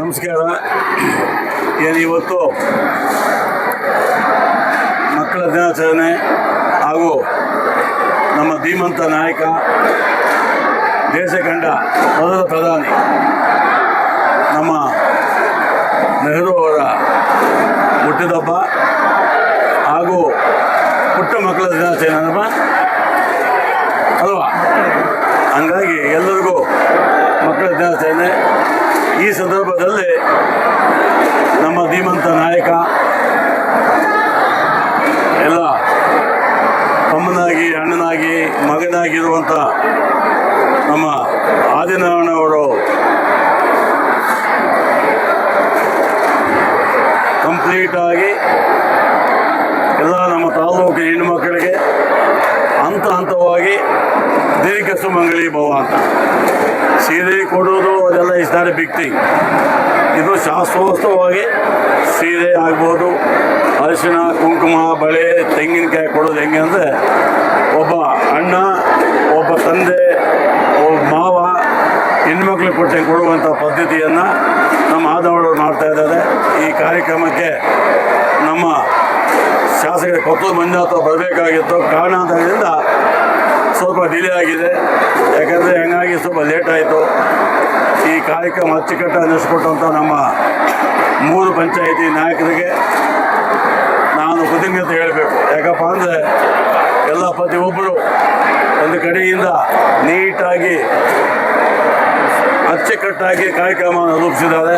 ನಮಸ್ಕಾರ. ಏನು ಇವತ್ತು ಮಕ್ಕಳ ದಿನಾಚರಣೆ ಹಾಗೂ ನಮ್ಮ ಧೀಮಂತ ನಾಯಕ ದೇಶ ಕಂಡ ಮೊದಲ ಪ್ರಧಾನಿ, ನಮ್ಮ ನೆಹರು ಅವರ ಹುಟ್ಟಿದಬ್ಬ ಹಾಗೂ ಪುಟ್ಟ ಮಕ್ಕಳ ದಿನಾಚರಣೆ ಹಬ್ಬ ಅಲ್ವಾ? ಹಂಗಾಗಿ ಎಲ್ಲರಿಗೂ ಮಕ್ಕಳ ದಿನಾಚರಣೆ ಈ ಸಂದರ್ಭದಲ್ಲಿ ನಮ್ಮ ಧೀಮಂತ ನಾಯಕ ಎಲ್ಲ ತಮ್ಮನಾಗಿ ಅಣ್ಣನಾಗಿ ಮಗನಾಗಿರುವಂಥ ನಮ್ಮ ಆದಿನಾರಾಯಣವರು ಕಂಪ್ಲೀಟಾಗಿ ಎಲ್ಲ ನಮ್ಮ ತಾಲೂಕಿನ ಹೆಣ್ಣುಮಕ್ಕಳಿಗೆ ಹಂತ ಹಂತವಾಗಿ ದೀರ್ಘ ಸುಮಂಗಲಿ ಭವ ಅಂತ. ಸೀರೆ ಕೊಡೋದು ಅದೆಲ್ಲ ಬಿಗ್ ಥಿಂಗ್ ಇದು ಶಾಸ್ತ್ರೋತ್ಸವವಾಗಿ ಸೀರೆ ಆಗ್ಬೋದು ಅರಿಶಿನ ಕುಂಕುಮ, ಬಳೆ, ತೆಂಗಿನಕಾಯಿ ಕೊಡೋದು ಹೆಂಗೆ ಅಂದರೆ ಒಬ್ಬ ಕೊಟ್ಟೆ ಕೊಡುವಂಥ ಪದ್ಧತಿಯನ್ನು ನಮ್ಮ ಆದವರು ಮಾಡ್ತಾ ಇದ್ದಾರೆ. ಈ ಕಾರ್ಯಕ್ರಮಕ್ಕೆ ನಮ್ಮ ಶಾಸಕರ ಕೊಪ್ಪಳ ಮಂಜುನಾಥ ಬರಬೇಕಾಗಿತ್ತು. ಕಾರಣಾಂತರದಿಂದ ಸ್ವಲ್ಪ ಡಿಲೇ ಆಗಿದೆ. ಯಾಕಂದರೆ ಹಂಗಾಗಿ ಸ್ವಲ್ಪ ಲೇಟ್ ಆಯಿತು. ಈ ಕಾರ್ಯಕ್ರಮ ಅಚ್ಚುಕಟ್ಟಾಗಿ ನಡೆಸ್ಕೊಟ್ಟಂಥ ನಮ್ಮ ಮೂರು ಪಂಚಾಯಿತಿ ನಾಯಕರಿಗೆ ನಾನು ಕೃತಜ್ಞತೆ ಹೇಳಬೇಕು ಯಾಕಪ್ಪ ಅಂದರೆ ಎಲ್ಲ ಪ್ರತಿಯೊಬ್ಬರು ಒಂದು ಕಡೆಯಿಂದ ನೀಟಾಗಿ ಅಚ್ಚುಕಟ್ಟಾಗಿ ಕಾರ್ಯಕ್ರಮವನ್ನು ರೂಪಿಸಿದ್ದಾರೆ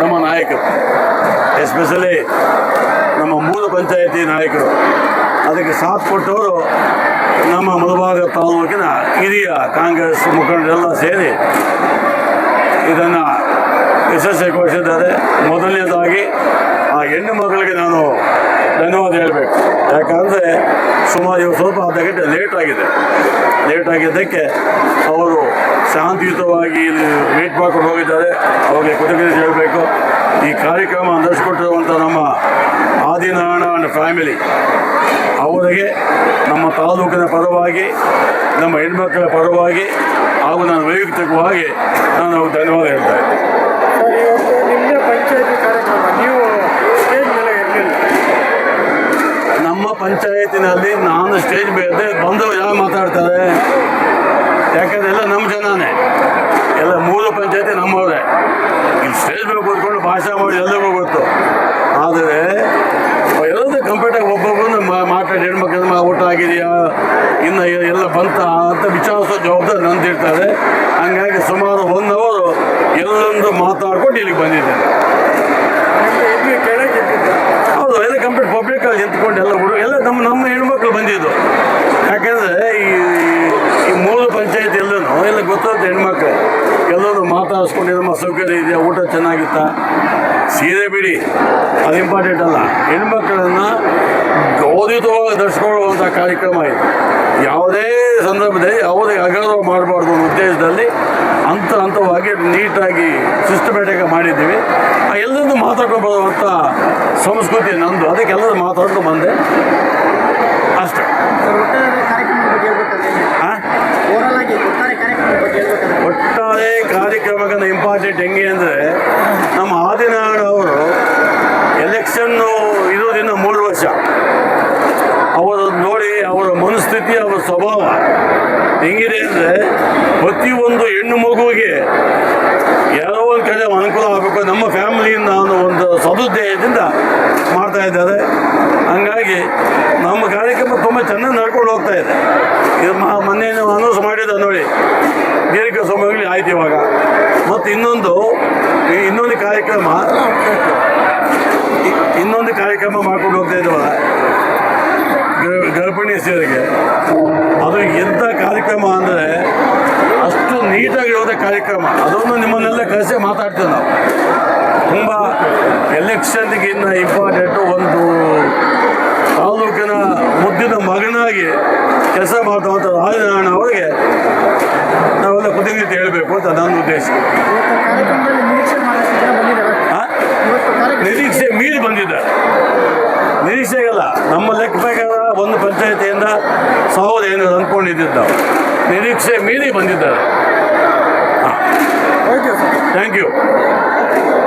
ನಮ್ಮ ನಾಯಕರು. ಎಸ್ಪೆಷಲಿ ನಮ್ಮ ಮೂಲ ಪಂಚಾಯತಿ ನಾಯಕರು. ಅದಕ್ಕೆ ಸಾಥ್ ಕೊಟ್ಟವರು ನಮ್ಮ ಮುಳಭಾಗ ತಾಲೂಕಿನ ಹಿರಿಯ ಕಾಂಗ್ರೆಸ್ ಮುಖಂಡರೆಲ್ಲ ಸೇರಿ ಇದನ್ನು ಯಶಸ್ವಿಗೊಳಿಸಿದ್ದಾರೆ ಮೊದಲನೇದಾಗಿ ಆ ಹೆಣ್ಣು ಮಕ್ಕಳಿಗೆ ನಾನು ಧನ್ಯವಾದ ಹೇಳಬೇಕು. ಯಾಕಂದರೆ ಸುಮಾರು ಸ್ವಲ್ಪ ಅರ್ಧ ಗಂಟೆ ಲೇಟ್ ಆಗಿದೆ. ಲೇಟ್ ಆಗಿದ್ದಕ್ಕೆ ಅವರು ಶಾಂತಿಯುತವಾಗಿ ಇಲ್ಲಿ ವೇಟ್ ಮಾಡ್ಕೊಂಡು ಹೋಗಿದ್ದಾರೆ. ಅವರಿಗೆ ಕೃತಜ್ಞತೆ ಹೇಳಬೇಕು. ಈ ಕಾರ್ಯಕ್ರಮ ನಡೆಸಿಕೊಟ್ಟಿರುವಂಥ ನಮ್ಮ ಆದಿನಾರಾಯಣ ಅಂಡ್ ಫ್ಯಾಮಿಲಿ ಅವರಿಗೆ ನಮ್ಮ ತಾಲೂಕಿನ ಪರವಾಗಿ ನಮ್ಮ ಹೆಣ್ಮಕ್ಕಳ ಪರವಾಗಿ ಹಾಗೂ ನಾನು ವೈಯಕ್ತಿಕವಾಗಿ ನಾನು ಅವ್ರಿಗೆ ಧನ್ಯವಾದ ಹೇಳ್ತಾ ಇದ್ದೀನಿ. ನಮ್ಮ ಪಂಚಾಯತಿನಲ್ಲಿ ನಾನು ಸ್ಟೇಜ್ ಬೇರೆ ಬಂದು ಯಾರು ಮಾತಾಡ್ತಾರೆ? ಯಾಕಂದ್ರೆ ಎಲ್ಲ ನಮ್ಮ ಜನನೇ. ಎಲ್ಲ ಮೂಲ ಪಂಚಾಯತಿ ನಮ್ಮವರೇ. ಇಲ್ಲಿ ಸ್ಟೇಜ್ ಮೇಲೆ ಕೂತ್ಕೊಂಡು ಭಾಷಣ ಮಾಡಿ ಎಲ್ಲರಿಗೂ ಗೊತ್ತು. ಆದರೆ ಎಲ್ಲದೂ ಕಂಪ್ಲೀಟಾಗಿ ಒಬ್ಬೊಬ್ಬರು ಮಾತಾಡಿ ಹೆಣ್ಮಕ್ಳು ಊಟ ಆಗಿದೆಯಾ? ಇನ್ನು ಎಲ್ಲ ಬಂತ ಅಂತ ವಿಚಾರಿಸೋ ಜವಾಬ್ದಾರಿ ನಂದಿರ್ತಾರೆ ಹಂಗಾಗಿ ಸುಮಾರು ಒನ್ ಅವರು ಎಲ್ಲೊಂದು ಮಾತಾಡ್ಕೊಂಡು ಇಲ್ಲಿಗೆ ಇದ್ದಿದ್ದು? ಹೌದು ಎಲ್ಲ ಕಂಪ್ಲೀಟ್ ಪಬ್ಲಿಕ್ ಅಲ್ಲಿ ನಿಂತ್ಕೊಂಡು ಎಲ್ಲ ಹುಡುಗ ಎಲ್ಲ ನಮ್ಮ ನಮ್ಮ ಹೆಣ್ಮಕ್ಳು ಬಂದಿದ್ದು. ಯಾಕಂದ್ರೆ ಗೊತ್ತಾಗುತ್ತೆ ಹೆಣ್ಮಕ್ಳು, ಎಲ್ಲರೂ ಮಾತಾಡಿಸ್ಕೊಂಡು ನಮ್ಮ ಸೌಕರ್ಯ ಇದೆಯಾ? ಊಟ ಚೆನ್ನಾಗಿತ್ತ? ಸೀರೆ ಬಿಡಿ. ಅದು ಇಂಪಾರ್ಟೆಂಟ್ ಅಲ್ಲ. ಹೆಣ್ಮಕ್ಳನ್ನು ಗೌರವಿತವಾಗಿ ಧರಿಸ್ಕೊಳ್ಳುವಂಥ ಕಾರ್ಯಕ್ರಮ ಇದು. ಯಾವುದೇ ಸಂದರ್ಭದಲ್ಲಿ ಯಾವುದೇ ಅಗೌರವ ಮಾಡಬಾರ್ದು ಅನ್ನೋ ಉದ್ದೇಶದಲ್ಲಿ ಹಂತ ಹಂತವಾಗಿ ನೀಟಾಗಿ ಸಿಸ್ಟಮ್ಯಾಟಿಕ್ ಮಾಡಿದ್ದೀವಿ. ಆ ಎಲ್ಲದೂ ಮಾತಾಡ್ಕೊಂಡು ಬರುವಂಥ ಸಂಸ್ಕೃತಿ ನಂದು. ಅದಕ್ಕೆ ಎಲ್ಲರೂ ಮಾತಾಡ್ಕೊಂಡು ಬಂದೆ ಅಷ್ಟೇ ಸರ್ ಒಟ್ಟಾರೆ ಕಾರ್ಯಕ್ರಮದ ಬಗ್ಗೆ ಹೇಳ್ಬೇಕಾದ್ರೆ ಆ? ಓವರಾಲ್ ಆಗಿ ಒಟ್ಟಾರೆ ಕಾರ್ಯಕ್ರಮದ ಬಗ್ಗೆ ಹೇಳ್ಬೇಕಾದ್ರೆ ಒಟ್ಟಾರೆ ಕಾರ್ಯಕ್ರಮಗಳ ಇಂಪಾರ್ಟೆಂಟ್ ಹೆಂಗೆ ಅಂದರೆ ನಮ್ಮ ಆದಿನಾರಾಯಣ ಅವರು ಎಲೆಕ್ಷನ್ನು ಇರೋದಿನ ಮೂರು ವರ್ಷ ಅವರು ನೋಡಿ ಅವರ ಸ್ವಭಾವ. ಹೆಂಗಿದೆ ಅಂದರೆ ಪ್ರತಿಯೊಂದು ಹೆಣ್ಣು ಮಗುವಿಗೆ ಯಾವ ಒಂದು ಕಡೆ ಅನುಕೂಲ ಆಗಬೇಕು ನಮ್ಮ ಫ್ಯಾಮಿಲಿಯಿಂದ ಅನ್ನೋ ಒಂದು ಸದುದ್ದೇಶದಿಂದ ಮಾಡ್ತಾ ಇದ್ದಾರೆ ಹಂಗಾಗಿ ನಮ್ಮ ಕಾರ್ಯಕ್ರಮ ತುಂಬ ಚೆನ್ನಾಗಿ ನಡ್ಕೊಂಡು ಹೋಗ್ತಾ ಇದೆ. ಇದು ಮೊನ್ನೆ ಅನೌನ್ಸ್ ಮಾಡಿದ ನೋಡಿ. ದೀರ್ಘ ಸಮಯಗಳಲ್ಲಿ ಆಯ್ತು ಇವಾಗ. ಮತ್ತು ಇನ್ನೊಂದು ಇನ್ನೊಂದು ಕಾರ್ಯಕ್ರಮ ಇನ್ನೊಂದು ಕಾರ್ಯಕ್ರಮ ಮಾಡ್ಕೊಂಡು ಹೋಗ್ತಾ ಇದ್ದೀವಲ್ಲ ಗರ್- ಗರ್ಭಿಣಿ ಸೇರಿಗೆ ಅದು ಎಂಥ ಕಾರ್ಯಕ್ರಮ ಅಂದರೆ ಅಷ್ಟು ಕಾರ್ಯಕ್ರಮ. ಅದನ್ನು ನಿಮ್ಮನ್ನೆಲ್ಲ ಕರೆಸಿ ಮಾತಾಡ್ತೇವೆ ನಾವು. ತುಂಬ ಎಲೆಕ್ಷನ್ಗಿನ್ನ ಇಂಪಾರ್ಟೆಂಟು ಒಂದು ತಾಲೂಕಿನ ಮುದ್ದಿನ ಮಗನಾಗಿ ಕೆಲಸ ಮಾಡುವಂಥ ರಾಜನಾರಾಯಣ ಅವರಿಗೆ ನಾವೆಲ್ಲ ಕೃತಜ್ಞತೆ ಹೇಳಬೇಕು ಅಂತ ನನ್ನ ಉದ್ದೇಶ. ನಿರೀಕ್ಷೆ ಮೀರಿ ಬಂದಿದೆ. ನಿರೀಕ್ಷೆಗಲ್ಲ ನಮ್ಮ ಲೆಕ್ಕ ಪ್ರಕಾರ ಒಂದು ಪಂಚಾಯತಿಯಿಂದ ಸಾವಿರದ ಐನೂರು ಅಂದ್ಕೊಂಡಿದ್ದಿದ್ದು ನಾವು. ನಿರೀಕ್ಷೆ ಮೀರಿ ಬಂದಿದ್ದಾರೆ. Thank you.